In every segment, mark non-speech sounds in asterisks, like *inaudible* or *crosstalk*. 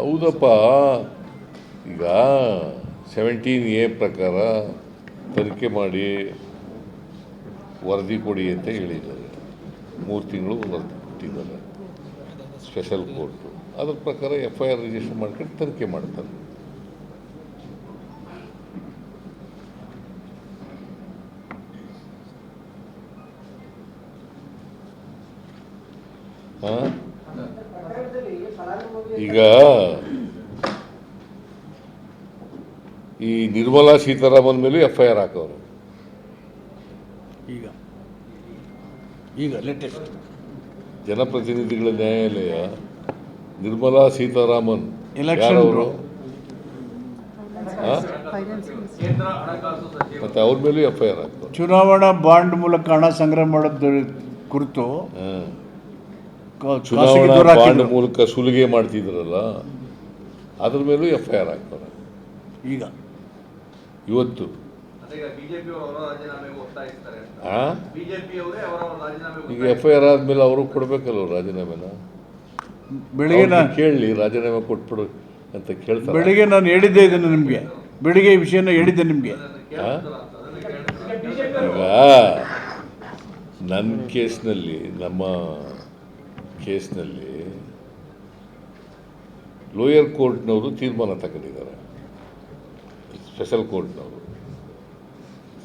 ಹೌದಪ್ಪ. ಈಗ seventeen A ಪ್ರಕಾರ ತನಿಖೆ ಮಾಡಿ ವರದಿ ಕೊಡಿ ಅಂತ ಹೇಳಿದ್ದಾರೆ. ಮೂರು ತಿಂಗಳು ವರದಿ ಕೊಟ್ಟಿದ್ದಾರೆ. ಸ್ಪೆಷಲ್ ಕೋರ್ಟು ಅದ್ರ ಪ್ರಕಾರ ಎಫ್ ಐ ಆರ್ ರಿಜಿಸ್ಟರ್ ಮಾಡ್ಕೊಂಡು ತನಿಖೆ ಮಾಡ್ತಾರೆ. ಹಾಂ? ಈಗ ಈ ನಿರ್ಮಲಾ ಸೀತಾರಾಮನ್ ಮೇಲೆ ಎಫ್ ಐ ಆರ್ ಹಾಕವ್ರೆ. ಈಗ. ಈಗ ಲೇಟೆಸ್ಟ್ ಜನಪ್ರತಿನಿಧಿಗಳ ನ್ಯಾಯಾಲಯ ನಿರ್ಮಲಾ ಸೀತಾರಾಮನ್ ಯಾರವರು? ಮತ್ತೆ ಅವ್ರ ಮೇಲೆ ಎಫ್ ಐ ಆರ್ ಹಾಕ್ತಾರೆ. ಚುನಾವಣಾ ಬಾಂಡ್ ಮೂಲಕ ಹಣ ಸಂಗ್ರಹ ಮಾಡೋದ್ರ ಕುರಿತು ಚುನಾವಣಾ ಬಾಂಡ್ ಮೂಲಕ ಸುಲಿಗೆ ಮಾಡ್ತಿದ್ರಲ್ಲ ಅದ್ರ ಮೇಲೂ ಎಫ್ ಐ ಆರ್ ಆಗ್ತಾರೆ ಈಗ. ಇವತ್ತು. ಅದೇ ಈಗ ಬಿಜೆಪಿ ಅವರ ರಾಜೀನಾಮೆಗೆ ಒತ್ತಾಯಿಸ್ತಾರೆ ಅಂತ. ಬಿಜೆಪಿ ಅವರೇ ಅವರ ರಾಜೀನಾಮೆಗೆ ಈಗ ಎಫ್ ಐ ಆರ್ ಆದ್ಮೇಲೆ ಅವರು ಕೊಡ್ಬೇಕಲ್ಲ ರಾಜೀನಾಮೆನ? ಬೆಳಿಗ್ಗೆ ನಾನು ಕೇಳಲಿ ರಾಜೀನಾಮೆ ಕೊಟ್ಬಿಡು ಅಂತ ಕೇಳ್ತಾರೆ. ಬೆಳಿಗ್ಗೆ ನಾನು ಹೇಳಿದ್ದೆ ಇದನ್ನು ನಿಮಗೆ. ಬೆಳಿಗ್ಗೆ ಈ ವಿಷಯನ ಹೇಳಿದ್ದೆ ನಿಮಗೆ. ಈಗ ನನ್ನ ಕೇಸ್ನಲ್ಲಿ ನಮ್ಮ ಕೇಸ್ನಲ್ಲಿ ಲೋಯರ್ ಕೋರ್ಟ್ನವರು ತೀರ್ಮಾನ ತಗೊಂಡಿದ್ದಾರೆ. ಸ್ಪೆಷಲ್ ಕೋರ್ಟ್ನವರು.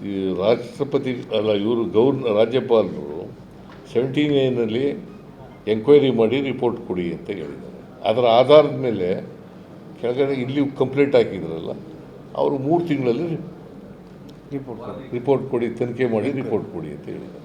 ಈ ರಾಷ್ಟ್ರಪತಿ ಅಲ್ಲ ಇವರು ಗೌರ್ನ ರಾಜ್ಯಪಾಲರು ಸೆವೆಂಟಿ ನೈನಲ್ಲಿ ಎಂಕ್ವೈರಿ ಮಾಡಿ ರಿಪೋರ್ಟ್ ಕೊಡಿ ಅಂತ ಹೇಳಿದ್ದಾರೆ. ಅದರ ಆಧಾರದ ಮೇಲೆ ಕೆಳಗಡೆ ಇಲ್ಲಿ ಕಂಪ್ಲೇಂಟ್ ಹಾಕಿದ್ರಲ್ಲ ಅವರು ಮೂರು ತಿಂಗಳಲ್ಲಿ ರಿಪೋರ್ಟ್ ರಿಪೋರ್ಟ್ ಕೊಡಿ ತನಿಖೆ ಮಾಡಿ ರಿಪೋರ್ಟ್ ಕೊಡಿ ಅಂತ ಹೇಳಿದ್ದಾರೆ.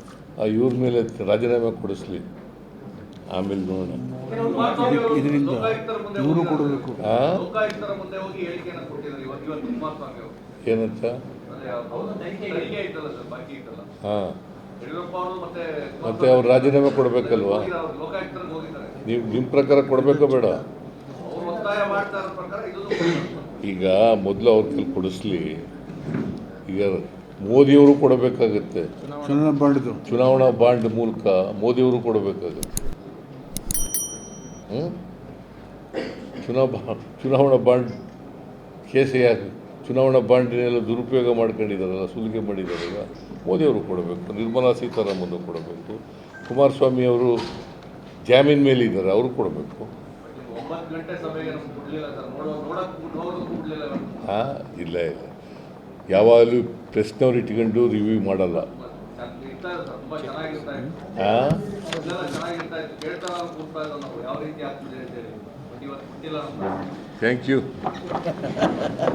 ಇವ್ರ ಮೇಲೆ ರಾಜೀನಾಮೆ ಕೊಡಿಸ್ಲಿ. ಆಮೇಲೆ ನೋಡೋಣ. ಇದರಿಂದ ಮುಂದೆ ಇವರು ಕೊಡಬೇಕು. ಆ? ಮುಂದೆ ಹೋಗಿ ಹೇಳಿಕೆಯನ್ನು ಕೊಟ್ಟಿದ್ದಾರೆ. ಇವತ್ತು ಇವತ್ತು ಕುಮಾರಸ್ವಾಮಿ ಅವರು. ಏನಂತ? ಹಾಂ. ಮತ್ತೆ ಮತ್ತೆ ಅವ್ರು ರಾಜೀನಾಮೆ ಕೊಡಬೇಕಲ್ವಾ? ನೀವು ನಿಮ್ಮ ಪ್ರಕಾರ ಕೊಡಬೇಕೋ ಬೇಡ? ಈಗ ಮೊದಲು ಅವ್ರ ಕೈಲಿ ಕೊಡಿಸ್ಲಿ. ಈಗ ಮೋದಿಯವರು ಕೊಡಬೇಕಾಗುತ್ತೆ. ಚುನಾವಣಾ ಬಾಂಡ್ದು ಚುನಾವಣಾ ಬಾಂಡ್ ಮೂಲಕ ಮೋದಿಯವರು ಕೊಡಬೇಕಾಗುತ್ತೆ. ಹ್ಮ್? ಚುನಾವ ಚುನಾವಣಾ ಬಾಂಡ್ ಕೇಸೇ ಯಾಕೆ? ಚುನಾವಣಾ ಬಾಂಡಿನೆಲ್ಲ ದುರುಪಯೋಗ ಮಾಡ್ಕೊಂಡಿದ್ದಾರಲ್ಲ ಸುಲಿಗೆ ಮಾಡಿದಾರಲ್ಲ ಮೋದಿಯವರು ಕೊಡಬೇಕು. ನಿರ್ಮಲಾ ಸೀತಾರಾಮನ್ ಕೊಡಬೇಕು. ಕುಮಾರಸ್ವಾಮಿ ಅವರು ಜಾಮೀನ್ ಮೇಲೆ ಇದ್ದಾರೆ ಅವರು ಕೊಡಬೇಕು. ಹಾಂ ಇಲ್ಲ ಇಲ್ಲ. ಯಾವಾಗಲೂ ಪ್ರೆಸ್ನವ್ರು ಇಟ್ಕೊಂಡು ರಿವ್ಯೂ ಮಾಡಲ್ಲ. Thank you *laughs*